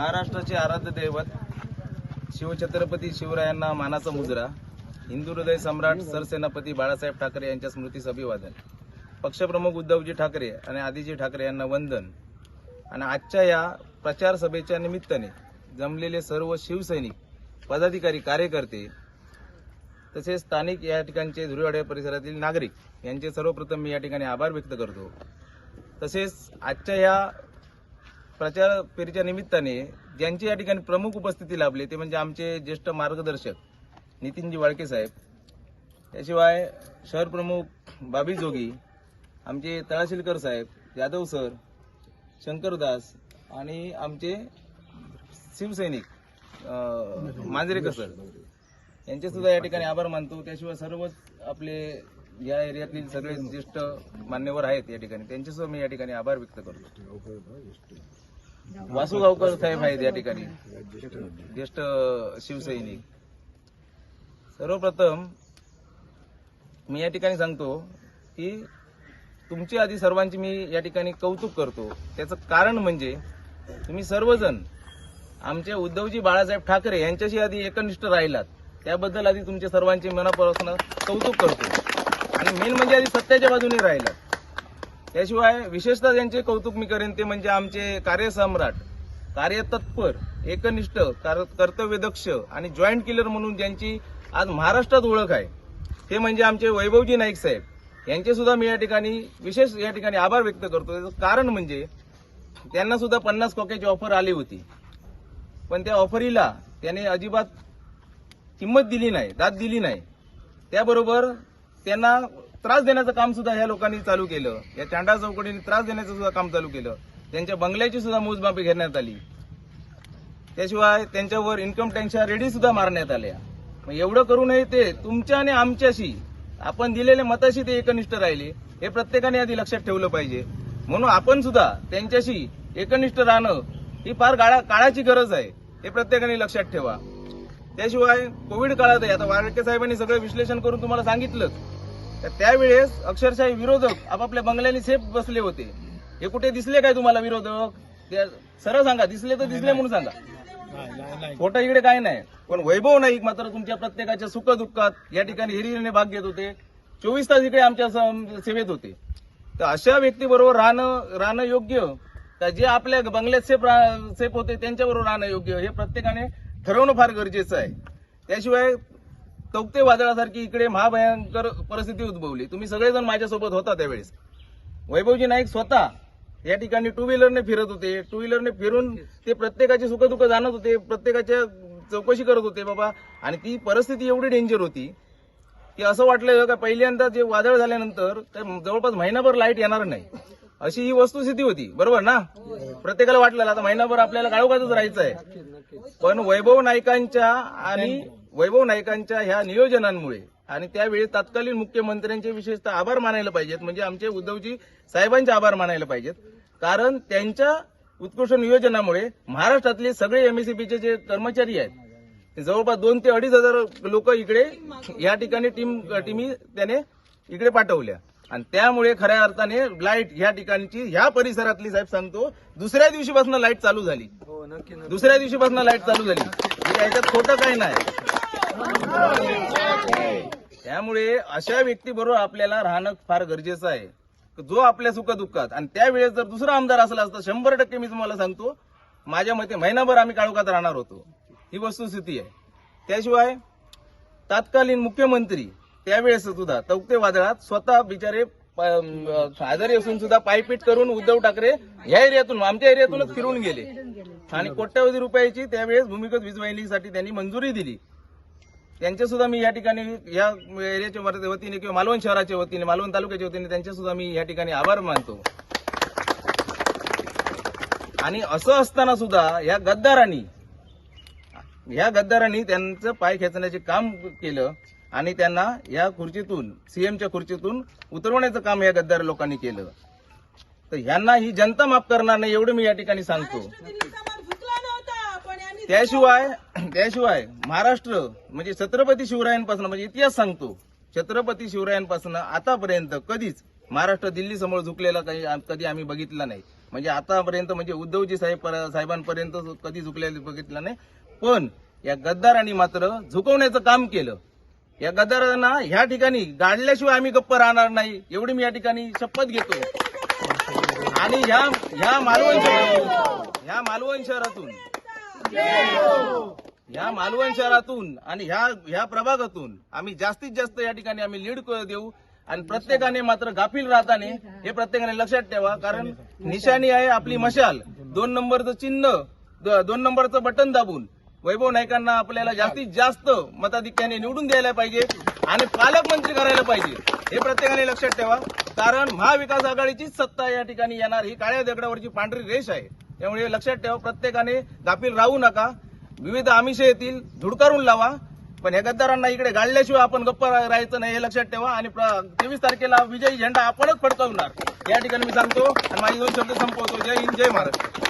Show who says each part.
Speaker 1: महाराष्ट्राचे आराध्य दैवत शिवछत्रपती शिवरायांना मानाचा मुजरा हिंदू हृदय सम्राट सरसेनापती बाळासाहेब ठाकरे यांच्या स्मृतीस अभिवादन पक्षप्रमुख उद्धवजी ठाकरे आणि आदिजी ठाकरे यांना वंदन. आणि आजच्या या प्रचार सभेच्या निमित्ताने जमलेले सर्व शिवसैनिक पदाधिकारी कार्यकर्ते तसेच स्थानिक या ठिकाणचे धुळेवाडे परिसरातील नागरिक यांचे सर्वप्रथम मी या ठिकाणी आभार व्यक्त करतो. तसेच आजच्या या प्रचार फेरीच्या निमित्ताने ज्यांची या ठिकाणी प्रमुख उपस्थिती लाभली ते म्हणजे आमचे ज्येष्ठ मार्गदर्शक नितीनजी वाळके साहेब. त्याशिवाय शहर प्रमुख बाबी जोगी आमचे तळाशिलकर साहेब यादव सर शंकरदास आणि आमचे शिवसैनिक मांजरेकर सर. यांचे सुद्धा या ठिकाणी आभार मानतो. त्याशिवाय सर्वच आपले या एरियातील सगळे ज्येष्ठ मान्यवर आहेत या ठिकाणी. त्यांचे मी या ठिकाणी आभार व्यक्त करतो. वासू गावकर साहेब आहेत या ठिकाणी. ज्येष्ठ शिवसैनिक. सर्वप्रथम मी या ठिकाणी सांगतो की तुमची आधी सर्वांची मी या ठिकाणी कौतुक करतो. त्याचं कारण म्हणजे तुम्ही सर्वजण आमचे उद्धवजी बाळासाहेब ठाकरे यांच्याशी आधी एकनिष्ठ राहिलात. त्याबद्दल आधी तुमच्या सर्वांचे मनापासून कौतुक करतो. आणि मेन म्हणजे आधी सत्याच्या बाजूने राहिलं. त्याशिवाय विशेषतः ज्यांचे कौतुक मी करेन ते म्हणजे आमचे कार्यसम्राट कार्यतत्पर एकनिष्ठ कार- कर्तव्यदक्ष आणि जॉईंट किलर म्हणून ज्यांची आज महाराष्ट्रात ओळख आहे ते म्हणजे आमचे वैभवजी नाईक साहेब. यांचे सुद्धा मी या ठिकाणी विशेष या ठिकाणी आभार व्यक्त करतो. त्याचं कारण म्हणजे त्यांना सुद्धा पन्नास खोक्याची ऑफर आली होती. पण त्या ऑफरीला त्याने अजिबात किंमत दिली नाही दाद दिली नाही. त्याबरोबर त्यांना त्रास देण्याचं काम सुद्धा ह्या लोकांनी चालू केलं. या तांडा चौकडीने त्रास देण्याचं सुद्धा काम चालू केलं. त्यांच्या बंगल्याची सुद्धा मोजमापी घेण्यात आली. त्याशिवाय त्यांच्यावर इन्कम टॅक्सच्या रेडी सुद्धा मारण्यात आल्या. मग एवढं करूनही ते तुमच्या आणि आमच्याशी. आपण दिलेल्या मताशी ते एकनिष्ठ राहिले. हे प्रत्येकाने आधी लक्षात ठेवलं पाहिजे. म्हणून आपण सुद्धा त्यांच्याशी एकनिष्ठ राहणं ही फार काळा काळाची गरज आहे. हे प्रत्येकाने लक्षात ठेवा. त्याशिवाय कोविड काळातही आता वाडके साहेबांनी सगळं विश्लेषण करून तुम्हाला सांगितलं. तर त्यावेळेस अक्षरशः विरोधक आपापल्या बंगल्याने सेफ बसले होते. हे कुठे दिसले काय तुम्हाला विरोधक? सरळ सांगा दिसले तर दिसले म्हणून सांगा. खोटं इकडे काय नाही. पण वैभव नाईक मात्र तुमच्या प्रत्येकाच्या सुख दुःखात या ठिकाणी हिरिरीने भाग घेत होते. चोवीस तास इकडे आमच्या सेवेत होते. तर अशा व्यक्तीबरोबर राहणं राहणं योग्य तर जे आपल्या बंगल्यात सेफ सेफ होते त्यांच्याबरोबर राहणं योग्य हे प्रत्येकाने ठरवणं फार गरजेचं आहे. त्याशिवाय तौक्ते वादळासारखी इकडे महाभयंकर परिस्थिती उद्भवली. तुम्ही सगळेजण माझ्यासोबत होता त्यावेळेस. वैभवजी नाईक स्वतः या ठिकाणी टू व्हीलरने फिरत होते. टू व्हीलरने फिरून ते प्रत्येकाचे सुखदुःख जाणत होते प्रत्येकाच्या चौकशी करत होते बाबा. आणि ती परिस्थिती एवढी डेंजर होती की असं वाटलं का पहिल्यांदा जे वादळ झाल्यानंतर तर जवळपास महिनाभर लाइट येणार नाही. अशी ही वस्तुस्थिती होती. बरोबर ना? प्रत्येकाला वाटलं आता महिनाभर आपल्याला काळोखातच राहायचं आहे पण वैभव नायकांच्या आणि वैभव नायकांच्या ह्या नियोजनांमुळे आणि त्यावेळी तत्कालीन मुख्यमंत्र्यांचे विशेषतः आभार मानायला पाहिजेत म्हणजे आमचे उद्धवजी साहेबांचे आभार मानायला पाहिजेत. कारण त्यांच्या उत्कृष्ट नियोजनामुळे महाराष्ट्रातले सगळे एमएससीबीचे जे कर्मचारी आहेत ते जवळपास दोन ते अडीच हजार लोक इकडे या ठिकाणी टीम टीमी त्याने इकडे पाठवल्या. आणि त्यामुळे खऱ्या अर्थाने लाइट ह्या ठिकाणची ह्या परिसरातली साहेब सांगतो दुसऱ्या दिवशीपासून लाइट चालू झाली. दुसऱ्या दिवशीपासून लाइट चालू झाली. म्हणजे याच्यात खोटं काही नाही. त्यामुळे अशा व्यक्तीबरोबर आपल्याला राहणं फार गरजेचं आहे. जो आपल्या सुखदुःखात आणि त्यावेळेस जर दुसरा आमदार असला असता शंभर टक्के मी तुम्हाला सांगतो माझ्या मते महिनाभर आम्ही काळोखात राहणार होतो. ही वस्तुस्थिती आहे. त्याशिवाय तत्कालीन मुख्यमंत्री त्यावेळेस सुद्धा तौक्ते वादळात स्वतः बिचारे आजारी असून सुद्धा पायपीट करून उद्धव ठाकरे ह्या एरियातून आमच्या एरियातूनच फिरून गेले. आणि कोट्यावधी रुपयाची त्यावेळेस भूमिगत वीज वाहिनीसाठी त्यांनी मंजुरी दिली. त्यांचे सुद्धा मी या ठिकाणी या एरियाच्या वतीने किंवा मालवण शहराच्या वतीने मालवण तालुक्याच्या वतीने त्यांचे सुद्धा मी या ठिकाणी आभार मानतो. आणि असं असताना सुद्धा या गद्दारांनी ह्या गद्दारांनी त्यांचं पाय खेचण्याचे काम केलं आणि त्यांना या खुर्चीतून सीएमच्या खुर्चीतून उतरवण्याचं काम या गद्दार लोकांनी केलं. तर ह्यांना ही जनता माफ करणार नाही एवढं मी या ठिकाणी सांगतो. त्याशिवाय त्याशिवाय महाराष्ट्र म्हणजे छत्रपती शिवरायांपासून म्हणजे इतिहास सांगतो. छत्रपती शिवरायांपासून आतापर्यंत कधीच महाराष्ट्र दिल्ली समोर झुकलेला काही कधी आम्ही बघितला नाही. म्हणजे आतापर्यंत म्हणजे उद्धवजी साहेब साहेबांपर्यंत कधी झुकलेलं बघितलं नाही. पण या गद्दारांनी मात्र झुकवण्याचं काम केलं. या गद्दारांना ह्या ठिकाणी गाडल्याशिवाय आम्ही गप्प राहणार नाही. एवढी मी या ठिकाणी शपथ घेतो आणि ह्या ह्या मालवण शहरातून ह्या मालवण शहरातून ह्या मालवण शहरातून आणि ह्या ह्या प्रभागातून आम्ही जास्तीत जास्त या ठिकाणी आम्ही लीड देऊ आणि प्रत्येकाने मात्र गाफील राहताने हे प्रत्येकाने लक्षात ठेवा कारण निशाणी आहे आपली मशाल. दोन नंबरचं चिन्ह दोन नंबरचं बटन दाबून वैभव नाईकांना आपल्याला जास्तीत जास्त मताधिक्याने निवडून द्यायला पाहिजे आणि पालकमंत्री करायला पाहिजे हे प्रत्येकाने लक्षात ठेवा. कारण महाविकास आघाडीचीच सत्ता या ठिकाणी येणार ही काळ्या दगडावरची पांढरी रेष आहे. त्यामुळे हे लक्षात ठेवा प्रत्येकाने गाफील राहू नका. विविध आमिषे येतील धुडकारून लावा. पण या गद्दारांना इकडे गाळल्याशिवाय आपण गप्प रा- राहायचं नाही हे लक्षात ठेवा. आणि तेवीस तारखेला विजयी झेंडा आपणच फडकावणार. या ठिकाणी मी सांगतो आणि माझे दोन शब्द संपवतो. जय हिंद जय महाराष्ट्र.